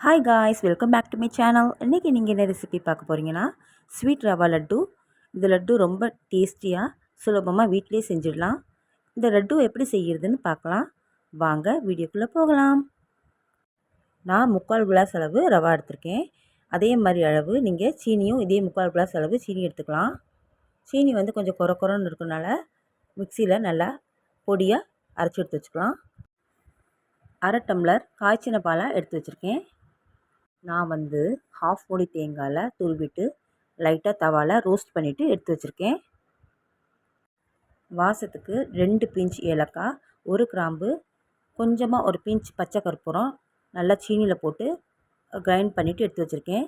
Hi guys welcome back to my channel இன்றைக்கி நீங்கள் என்ன ரெசிபி பார்க்க போகிறீங்கன்னா ஸ்வீட் ரவா லட்டு. இந்த லட்டு ரொம்ப டேஸ்டியாக சுலபமாக வீட்டிலே செஞ்சிடலாம். இந்த லட்டு எப்படி செய்கிறதுன்னு பார்க்கலாம். வாங்க வீடியோக்குள்ளே போகலாம். நான் முக்கால் கிளாஸ் அளவு ரவா எடுத்திருக்கேன். அதே மாதிரி அளவு நீங்கள் சீனியும் இதே முக்கால் கிளாஸ் அளவு சீனி எடுத்துக்கலாம். சீனி வந்து கொஞ்சம் குறை குறைன்னு இருக்கனால மிக்சியில் நல்லா பொடியாக அரைச்சி எடுத்து வச்சுக்கலாம். அரை டம்ளர் காய்ச்சின பாலை எடுத்து வச்சுருக்கேன். நான் வந்து ஹாஃப் மூடி தேங்காயில் துருவிட்டு லைட்டாக தவாவில் ரோஸ்ட் பண்ணிவிட்டு எடுத்து வச்சுருக்கேன். வாசத்துக்கு ரெண்டு பிஞ்ச் ஏலக்காய் ஒரு கிராம்பு கொஞ்சமாக ஒரு பிஞ்ச் பச்சை கற்பூரம் நல்லா சீனியில் போட்டு கிரைண்ட் பண்ணிவிட்டு எடுத்து வச்சுருக்கேன்.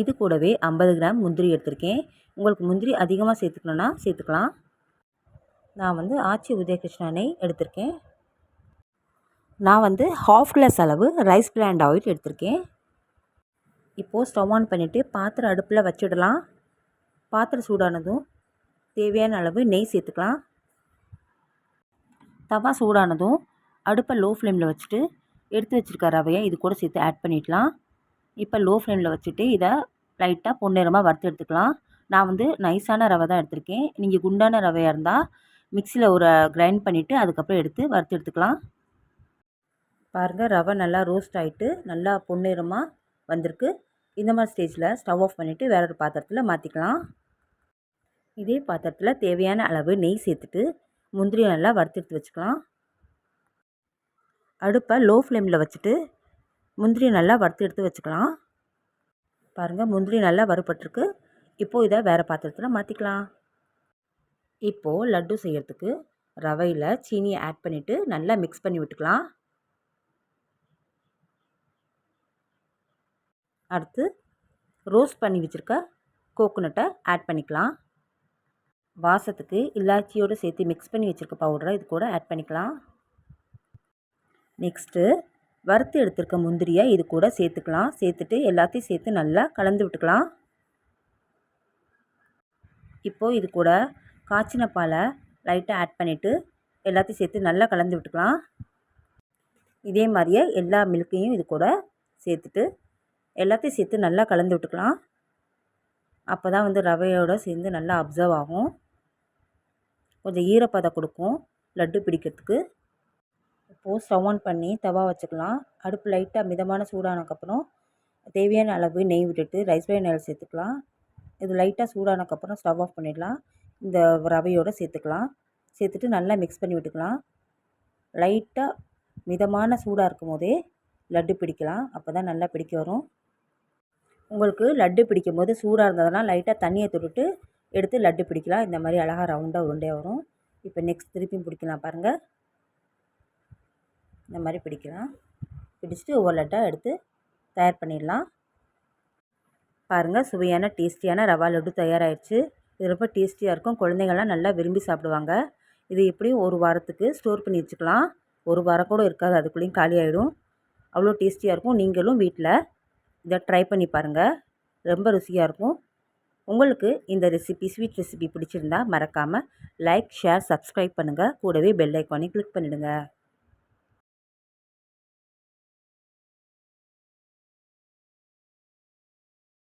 இது கூடவே ஐம்பது கிராம் முந்திரி எடுத்திருக்கேன். உங்களுக்கு முந்திரி அதிகமாக சேர்த்துக்கணுன்னா சேர்த்துக்கலாம். நான் வந்து ஆச்சி உதயகிருஷ்ணனை எடுத்திருக்கேன். நான் வந்து ஹாஃப் கிளாஸ் அளவு ரைஸ் பிளாண்ட் ஆயில் எடுத்திருக்கேன். இப்போது ஸ்டவ் ஆன் பண்ணிவிட்டு பாத்திரம் அடுப்பில் வச்சிடலாம். பாத்திரம் சூடானதும் தேவையான அளவு நெய் சேர்த்துக்கலாம். தவா சூடானதும் அடுப்பை லோ ஃப்ளேமில் வச்சுட்டு எடுத்து வச்சுருக்க ரவையை இது கூட சேர்த்து ஆட் பண்ணிடலாம். இப்போ லோ ஃப்ளேமில் வச்சுட்டு இதை லைட்டாக பொன்னிறமாக வறுத்து எடுத்துக்கலாம். நான் வந்து நைஸான ரவை தான் எடுத்திருக்கேன். நீங்கள் குண்டான ரவையாக இருந்தால் மிக்சியில் ஒரு கிரைண்ட் பண்ணிவிட்டு அதுக்கப்புறம் எடுத்து வறுத்து எடுத்துக்கலாம். பாருங்கள் ரவை நல்லா ரோஸ்ட் ஆகிட்டு நல்லா பொன்னிறமாக வந்திருக்கு. இந்த மாதிரி ஸ்டேஜில் ஸ்டவ் ஆஃப் பண்ணிவிட்டு வேற ஒரு பாத்திரத்தில் மாற்றிக்கலாம் இதே பாத்திரத்தில் தேவையான அளவு நெய் சேர்த்துட்டு முந்திரி நல்லா வறுத்து வச்சுக்கலாம். அடுப்பை லோ ஃப்ளேமில் வச்சுட்டு முந்திரி நல்லா வறுத்து எடுத்து வச்சுக்கலாம். பாருங்கள் முந்திரி நல்லா வறுபட்டிருக்கு. இப்போது இதை வேறு பாத்திரத்தில் மாற்றிக்கலாம் இப்போது லட்டு செய்கிறதுக்கு ரவையில் சீனியை ஆட் பண்ணிவிட்டு நல்லா மிக்ஸ் பண்ணி விட்டுக்கலாம். அடுத்து ரோஸ்ட் பண்ணி வச்சுருக்க கோகோனட்டை ஆட் பண்ணிக்கலாம். வாசத்துக்கு இல்லாச்சியோடு சேர்த்து மிக்ஸ் பண்ணி வச்சுருக்க பவுடரை இது கூட ஆட் பண்ணிக்கலாம். நெக்ஸ்ட்டு வறுத்து எடுத்துருக்க முந்திரியை இது கூட சேர்த்துக்கலாம். சேர்த்துட்டு எல்லாத்தையும் சேர்த்து நல்லா கலந்து விட்டுக்கலாம். இப்போது இது கூட காய்ச்சின பாலை லைட்டாக ஆட் பண்ணிவிட்டு எல்லாத்தையும் சேர்த்து நல்லா கலந்து விட்டுக்கலாம். இதே மாதிரியே எல்லா மில்க்கையும் இது கூட சேர்த்துட்டு எல்லாத்தையும் சேர்த்து நல்லா கலந்து விட்டுக்கலாம். அப்போ தான் வந்து ரவையோடு சேர்ந்து நல்லா அப்சர்வ் ஆகும். கொஞ்சம் ஈரப்பதம் கொடுக்கும் லட்டு பிடிக்கிறதுக்கு. இப்போது ஸ்டவ் ஆன் பண்ணி தவா வச்சுக்கலாம். அடுப்பு லைட்டாக மிதமான சூடானதுக்கப்புறம் தேவையான அளவு நெய் விட்டுட்டு ரைஸ் பை நெல் சேர்த்துக்கலாம். இது லைட்டாக சூடானதுக்கப்புறம் ஸ்டவ் ஆஃப் பண்ணிடலாம். இந்த ரவையோடு சேர்த்துக்கலாம். சேர்த்துட்டு நல்லா மிக்ஸ் பண்ணி விட்டுக்கலாம். லைட்டாக மிதமான சூடாக இருக்கும் போதே லட்டு பிடிக்கலாம். அப்போ தான் நல்லா பிடிக்க வரும். உங்களுக்கு லட்டு பிடிக்கும் போது சூடாக இருந்ததுனால் லைட்டாக தண்ணியை தொட்டுட்டு எடுத்து லட்டு பிடிக்கலாம். இந்த மாதிரி அழகாக ரவுண்டாக உருண்டையாக வரும். இப்போ நெக்ஸ்ட் திருப்பியும் பிடிக்கலாம் பாருங்கள் இந்த மாதிரி பிடிக்கலாம். பிடிச்சிட்டு ஒவ்வொரு லட்டாக எடுத்து தயார் பண்ணிடலாம். பாருங்கள் சுவையான டேஸ்டியான ரவா லட்டு தயாராகிடுச்சு இது ரொம்ப டேஸ்டியாக இருக்கும். குழந்தைங்கள்லாம் நல்லா விரும்பி சாப்பிடுவாங்க. இது எப்படியும் ஒரு வாரத்துக்கு ஸ்டோர் பண்ணி வச்சுக்கலாம். ஒரு வாரம் கூட இருக்காது. அதுக்குள்ளேயும் காலி ஆகிடும் அவ்வளோ டேஸ்டியாக இருக்கும். நீங்களும் வீட்டில் இதை ட்ரை பண்ணி பாருங்கள் ரொம்ப ருசியாக இருக்கும். உங்களுக்கு இந்த ரெசிபி ஸ்வீட் ரெசிபி பிடிச்சிருந்தா மறக்காமல் லைக் ஷேர் சப்ஸ்கிரைப் பண்ணுங்கள் கூடவே பெல் ஐக்கானையும் கிளிக் பண்ணிவிடுங்க